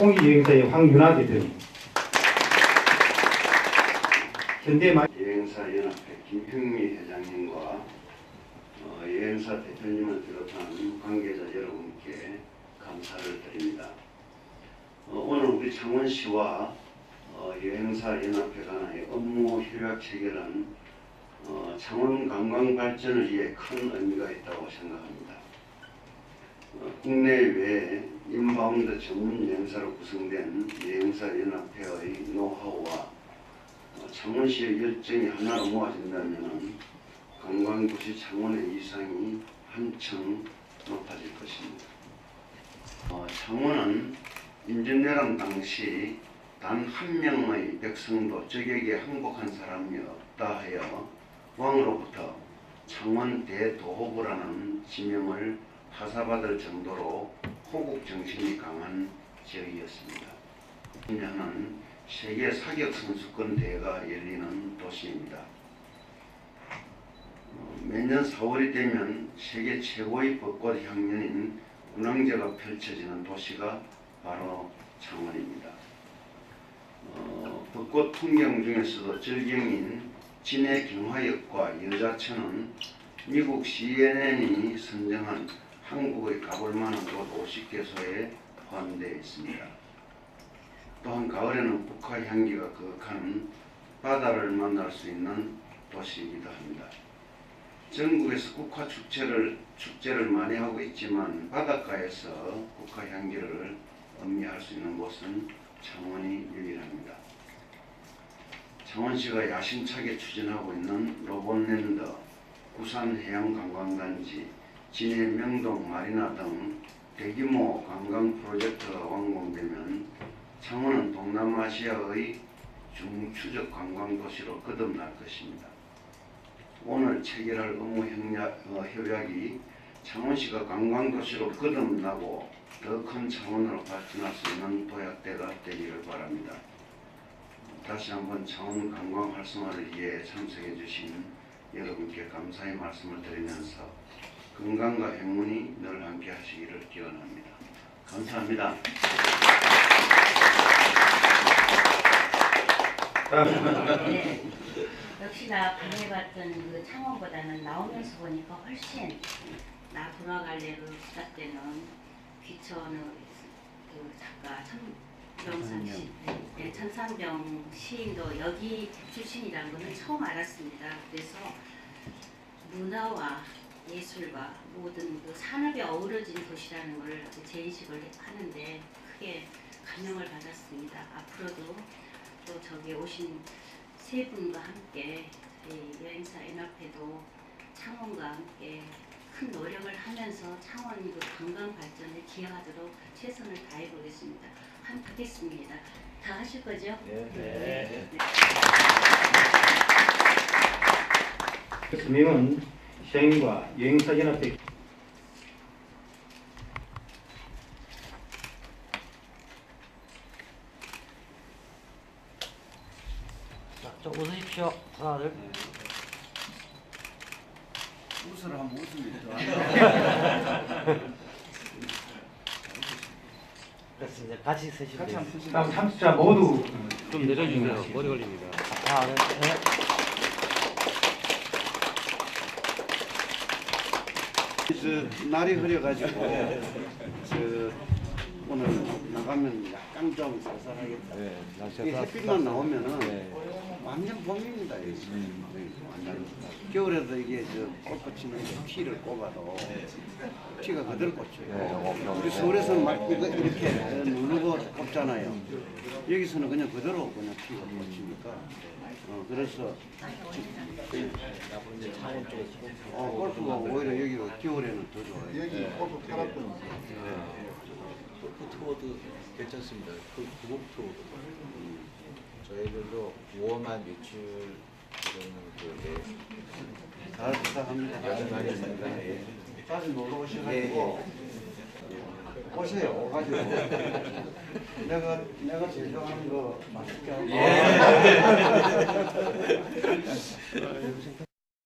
홍익여행사의 황윤아 대표님 현대 여행사 연합회 김형미 회장님과 어, 여행사 대표님을 비롯한 관계자 여러분께 감사를 드립니다. 어, 오늘 우리 창원시와 어, 여행사 연합회 간의 업무 협약 체결은 어, 창원 관광 발전을 위해 큰 의미가 있다고 생각합니다. 어, 국내외 인바운드 전문 여행사로 구성된 여행사 연합회의 노하우와 어, 창원시의 열정이 하나로 모아진다면 관광도시 창원의 이상이 한층 높아질 것입니다. 어, 창원은 임진왜란 당시 단 한 명의 백성도 적에게 항복한 사람이 없다 하여 왕으로부터 창원 대도호부라는 지명을 하사받을 정도로 호국 정신이 강한 지역이었습니다. 는 세계 사격 선수권 대회가 열리는 도시입니다. 어, 매년 4월이 되면 세계 최고의 벚꽃 향연인 운항제가 펼쳐지는 도시가 바로 창원입니다. 어, 벚꽃 풍경 중에서도 절경인 진해 경화역과 여자천은 미국 CNN이 선정한 한국의 가볼 만한 곳 50개소에 포함되어 있습니다. 또한 가을에는 북한 향기가 그윽한 바다를 만날 수 있는 도시이기도 합니다. 전국에서 국화 축제를 축제를 많이 하고 있지만 바닷가에서 국화 향기를 음미할 수 있는 곳은 창원이 유일합니다. 창원시가 야심차게 추진하고 있는 로봇랜드, 부산해양관광단지, 진해 명동 마리나 등 대규모 관광 프로젝트가 완공되면 창원은 동남아시아의 중추적 관광 도시로 거듭날 것입니다. 오늘 체결할 업무 어, 협약이 창원시가 관광 도시로 거듭나고 더 큰 창원으로 발전할 수 있는 도약대가 되기를 바랍니다. 다시 한번 창원 관광 활성화를 위해 참석해 주신 여러분께 감사의 말씀을 드리면서 건강과 행운이 늘 함께 하시기를 기원합니다. 감사합니다. 네. 역시나 방해받던 그 창원보다는 나오면서 보니까 훨씬 나 돌아갈래로 시작되는 귀천의 그 작가 천병상 시, 네, 천상병 시인도 여기 출신이라는 것은 처음 알았습니다. 그래서 문화와 예술과 모든 그 산업이 어우러진 도시라는 걸 재인식을 하는데 크게 감명을 받았습니다. 앞으로도 또 저기 오신 세 분과 함께 저희 여행사 연합회도 창원과 함께 큰 노력을 하면서 창원 그 관광 발전에 기여하도록 최선을 다해 보겠습니다. 함께하겠습니다. 다 하실 거죠? 네. 스명은 시장님과 여행사 연합회 자, 좀 웃으십시오. 하나, 둘. 웃으라 하면 웃습니다. 됐습니다. 같이 쓰시면. 다음 참수자 모두 좀 내려주세요. 머리 걸립니다. 하나, 둘, 셋. 저 날이 흐려가지고 저 오늘 나가면 약간 좀 쌀쌀하겠다. 네, 이 날씨가 햇빛만 나오면은 네. 완전 봄입니다. 여기. 여기 완전 겨울에도 이게 저 꽃꽂이는 티를 꼽아도 티가 그대로 네, 꽂혀요. 어, 우리 서울에서는 막 이거 이렇게 누르고 꼽잖아요. 여기서는 그냥 그대로 그냥 티가 꽂히니까. 어 그래서 어 골프가 오히려 여기가 겨울에는 더 좋아요. 여기 골프 팔았던 골프 투어도 괜찮습니다. 그 구급 투어도. 저희들도 5월만 매출 그 잘 부탁합니다. 여전하게 있습니다. 예. 자주 놀러 예, 오셔가지고 오세요. 오가지고 내가 내가 제조하는 거 맛있게 하고. 예.